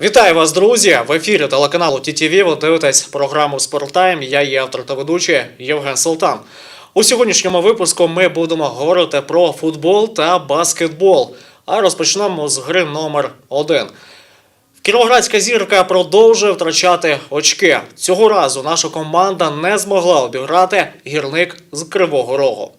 Вітаю вас, друзі! В ефірі телеканалу ТТВ ви дивитесь програму «Спорттайм». Я є автор та ведучий Євген Султан. У сьогоднішньому випуску ми будемо говорити про футбол та баскетбол. А розпочнемо з гри номер 1 Кіровоградська зірка продовжує втрачати очки. Цього разу наша команда не змогла обіграти гірник з Кривого Рогу.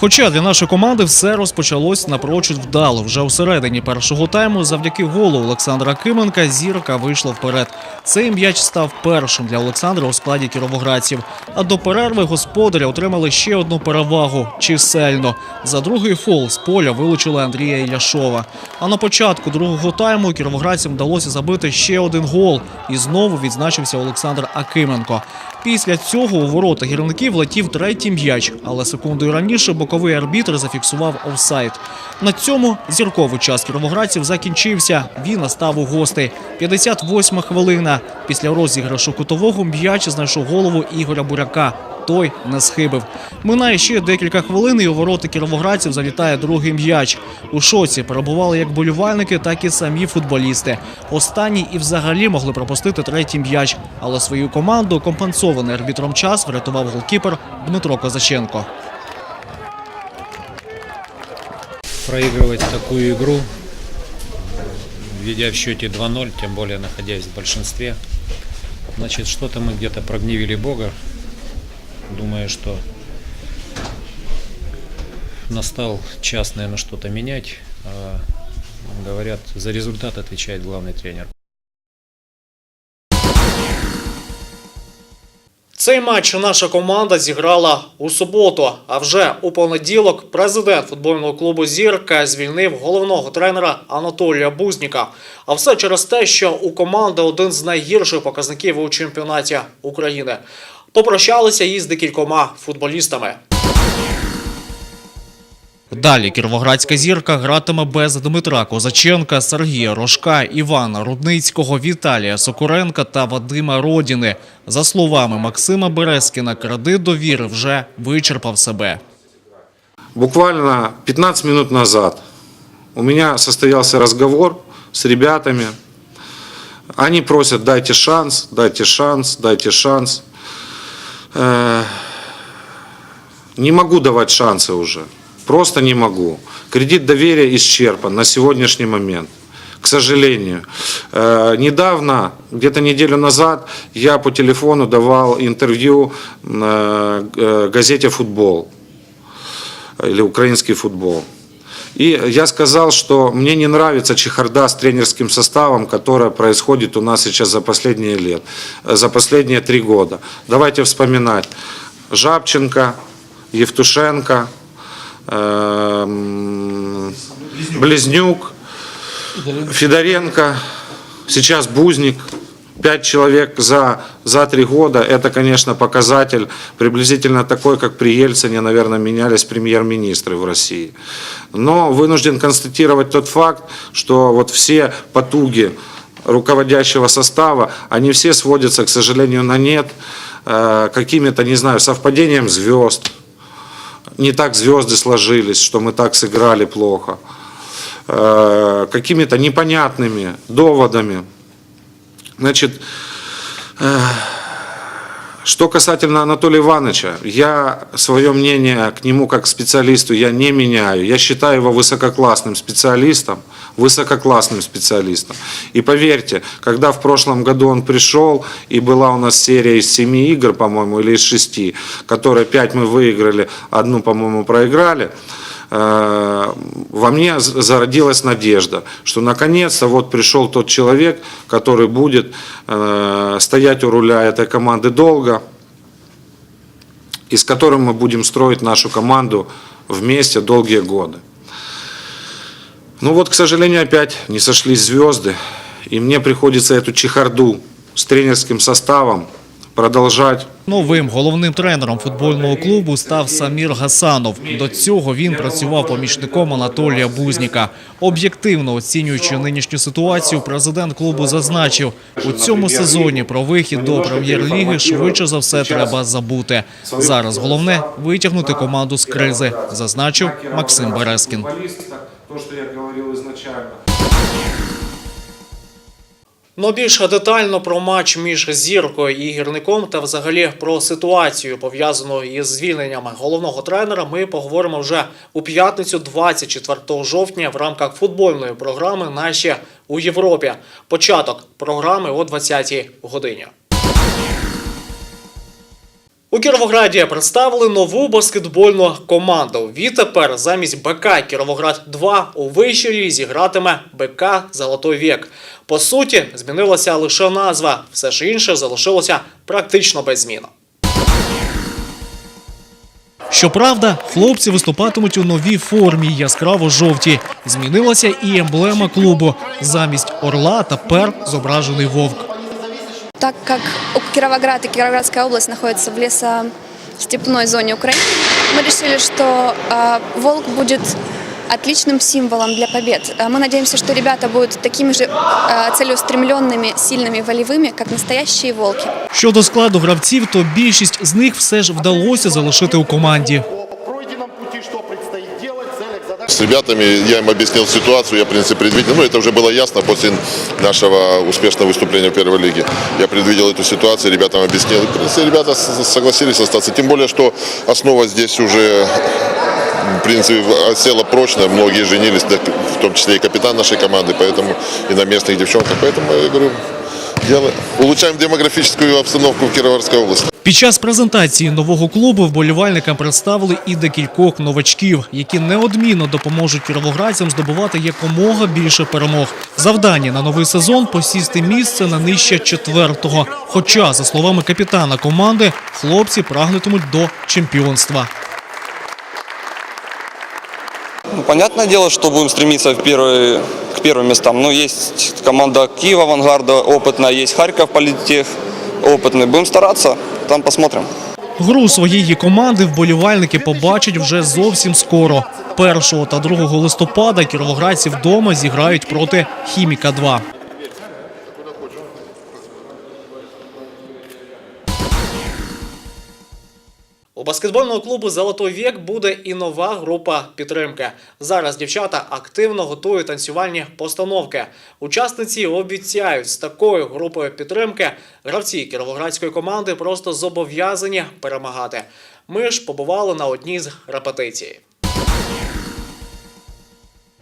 Хоча для нашої команди все розпочалось напрочуд вдало. Вже у середині першого тайму, завдяки голу Олександра Кименка, зірка вийшла вперед. Цей м'яч став першим для Олександра у складі кіровоградців. А до перерви господарі отримали ще одну перевагу чисельно. За другий фол з поля вилучили Андрія Іляшова. А на початку другого тайму кіровоградцям вдалося забити ще один гол. І знову відзначився Олександр Акименко. Після цього у ворота гірників летів третій м'яч, але секундою раніше боковий арбітр зафіксував офсайд. На цьому зірковий час кіровоградців закінчився. Він настав у гости. 58 хвилина. Після розіграшу кутового м'яч знайшов голову Ігоря Буряка. Той не схибив. Минає ще декілька хвилин, і у ворота кіровоградців залітає другий м'яч. У шоці перебували як болівальники, так і самі футболісти. Останні і взагалі могли пропустити третій м'яч, але свою команду компенсований арбітром час врятував голкіпер Дмитро Козаченко. проигрывать такую игру, ведя в счете 2-0, тем более находясь в большинстве, значит, что-то мы где-то прогневили Бога. Думаю, что настал час, наверное, что-то менять. А, говорят, за результат отвечает главный тренер. Цей матч наша команда зіграла у суботу. А вже у понеділок президент футбольного клубу Зірка звільнив головного тренера Анатолія Бузніка. А все через те, що у команди один з найгірших показників у чемпіонаті України. Попрощалися із декількома футболістами. Далі кіровоградська зірка гратиме без Дмитра Козаченка, Сергія Рожка, Івана Рудницького, Віталія Сокуренка та Вадима Родіни. За словами Максима Березкіна, кредит довіри вже вичерпав себе. Буквально 15 минут назад у меня состоялся разговор с ребятами. Они просят, дайте шанс, дайте шанс, дайте шанс. Э, Не могу давать шансы уже. Просто не могу. Кредит доверия исчерпан на сегодняшний момент. К сожалению. Э, Недавно, где-то неделю назад, я по телефону давал интервью э, э, газете «Футбол» или украинский футбол. И я сказал, что мне не нравится чехарда с тренерским составом, которая происходит у нас сейчас за последние лет, за последние три года. Давайте вспоминать. Жабченко, Евтушенко, эм, Близнюк, Федоренко, сейчас Бузник. Пять человек за, за три года, это, конечно, показатель приблизительно такой, как при Ельцине, наверное, менялись премьер-министры в России. Но вынужден констатировать тот факт, что вот все потуги руководящего состава, они все сводятся, к сожалению, на нет э, какими-то, не знаю, совпадением звезд. Не так звезды сложились, что мы так сыграли плохо. Э, Какими-то непонятными доводами. Значит, э, что касательно Анатолия Ивановича, я свое мнение к нему как специалисту я не меняю. Я считаю его высококлассным специалистом, высококлассным специалистом. И поверьте, когда в прошлом году он пришел, и была у нас серия из семи игр, по-моему, или из шести, которые пять мы выиграли, одну, по-моему, проиграли, во мне зародилась надежда, что наконец-то вот пришел тот человек, который будет э, стоять у руля этой команды долго, и с которым мы будем строить нашу команду вместе долгие годы. Ну вот, к сожалению, опять не сошлись звезды, и мне приходится эту чехарду с тренерским составом продолжать Новим головним тренером футбольного клубу став Самір Гасанов. До цього він працював помічником Анатолія Бузніка. Об'єктивно оцінюючи нинішню ситуацію, президент клубу зазначив, у цьому сезоні про вихід до прем'єр-ліги швидше за все треба забути. Зараз головне витягнути команду з кризи, зазначив Максим Березкін. Ну, більш детально про матч між зіркою і гірником та взагалі про ситуацію пов'язану із звільненнями головного тренера. Ми поговоримо вже у п'ятницю, 24 жовтня, в рамках футбольної програми Наші у Європі. Початок програми о 20-й годині. У Кіровограді представили нову баскетбольну команду. Відтепер замість БК Кіровоград 2 у вищій лізі гратиме БК Золотой вік. По суті, змінилася лише назва, все ж інше залишилося практично без змін. Щоправда, хлопці виступатимуть у новій формі яскраво жовті. Змінилася і емблема клубу. Замість орла тепер зображений вовк. Так как у- Кировоград и Кировоградская область находятся в лесостепной зоне Украины, мы решили, что э, волк будет отличным символом для побед. Э, Мы надеемся, что ребята будут такими же э, целеустремленными, сильными, волевыми, как настоящие волки. Щодо складу гравців, то більшість з них все ж вдалося залишити у команді. С ребятами я им объяснил ситуацию, я, в принципе, предвидел, ну, это уже было ясно после нашего успешного выступления в первой лиге. Я предвидел эту ситуацию, ребятам объяснил. И, в принципе, ребята с- согласились остаться. Тем более, что основа здесь уже, в принципе, осела прочно. Многие женились, да, в том числе и капитан нашей команды, поэтому и на местных девчонках. Поэтому, я говорю, делаем, улучшаем демографическую обстановку в Кировоградской области. Під час презентації нового клубу вболівальникам представили і декількох новачків, які неодмінно допоможуть кіровоградцям здобувати якомога більше перемог. Завдання на новий сезон посісти місце на нижче четвертого. Хоча, за словами капітана команди, хлопці прагнутимуть до чемпіонства. Ну, понятное дело, что будем стремиться в первые, к первым местам. Ну, есть команда Киева авангарда опытная, есть Харьков политех опытный. Будем стараться, там посмотрим. Гру своєї команди вболівальники побачать вже зовсім скоро. 1 та 2 листопада кіровоградці вдома зіграють проти Хіміка 2 У баскетбольного клубу Золотой вік буде і нова група підтримки. Зараз дівчата активно готують танцювальні постановки. Учасниці обіцяють з такою групою підтримки гравці кіровоградської команди просто зобов'язані перемагати. Ми ж побували на одній з репетицій.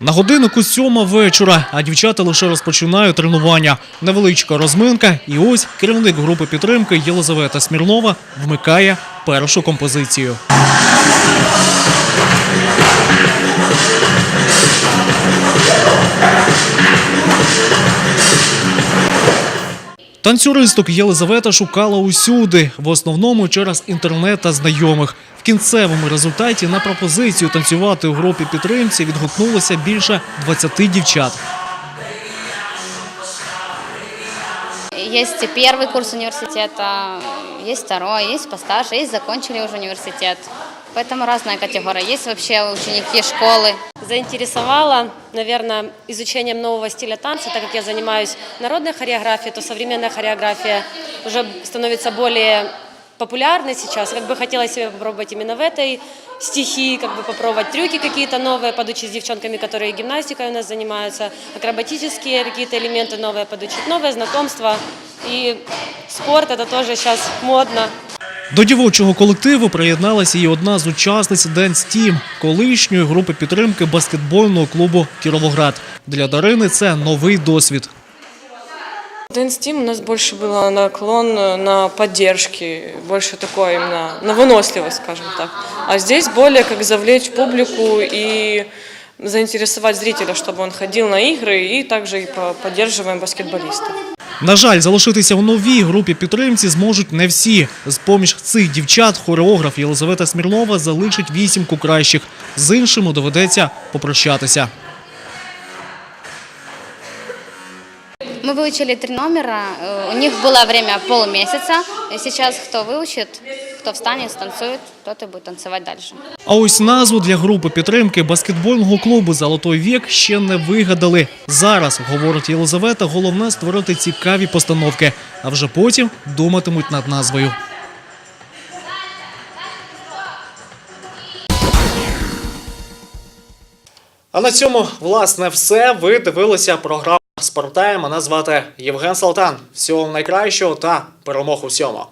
На годиннику сьома вечора, а дівчата лише розпочинають тренування. Невеличка розминка, і ось керівник групи підтримки Єлизавета Смірнова вмикає першу композицію. Танцюристок Єлизавета шукала усюди, в основному через інтернет та знайомих В кінцевому результаті на пропозицію танцювати у групі підтримці відгукнулося більше 20 дівчат. Есть первый курс университета, есть второй, есть постарше, есть закончили уже университет. Поэтому разная категория. Есть вообще ученики школы. заинтересовало, наверное, изучением нового стиля танца, так как я занимаюсь народной хореографией, то современная хореография уже становится более популярной сейчас. Как бы хотела себя попробовать именно в этой стихии, как бы попробовать трюки какие-то новые, подучить с девчонками, которые гимнастикой у нас занимаются, акробатические какие-то элементы новые подучить, новые знакомства. И спорт это тоже сейчас модно. До дівочого колективу приєдналася і одна з учасниць Dance Team, колишньої групи підтримки баскетбольного клубу Кіровоград. Для Дарини це новий досвід. Dance Team у нас больше было наклон на поддержки, больше такое именно на выносливость, скажем так. А здесь более как завлечь публику и заинтересовать зрителя, чтобы он ходил на игры, и также и по- поддерживаем баскетболистов. На жаль, залишитися в новій групі підтримці зможуть не всі. З поміж цих дівчат хореограф Єлизавета Смірнова залишить вісімку кращих. З іншими доведеться попрощатися. Мы выучили три номера. э, У них было время полмесяца. И сейчас кто выучит, кто встанет, станцует, тот и будет танцевать дальше. А ось назву для групи підтримки баскетбольного клубу Золотой вік ще не вигадали. Зараз, говорить Єлизавета, головне створити цікаві постановки, а вже потім думатимуть над назвою. А на цьому, власне, все. Ви дивилися програму Спартая мене звати Євген Салтан. Всього найкращого та перемог усьому.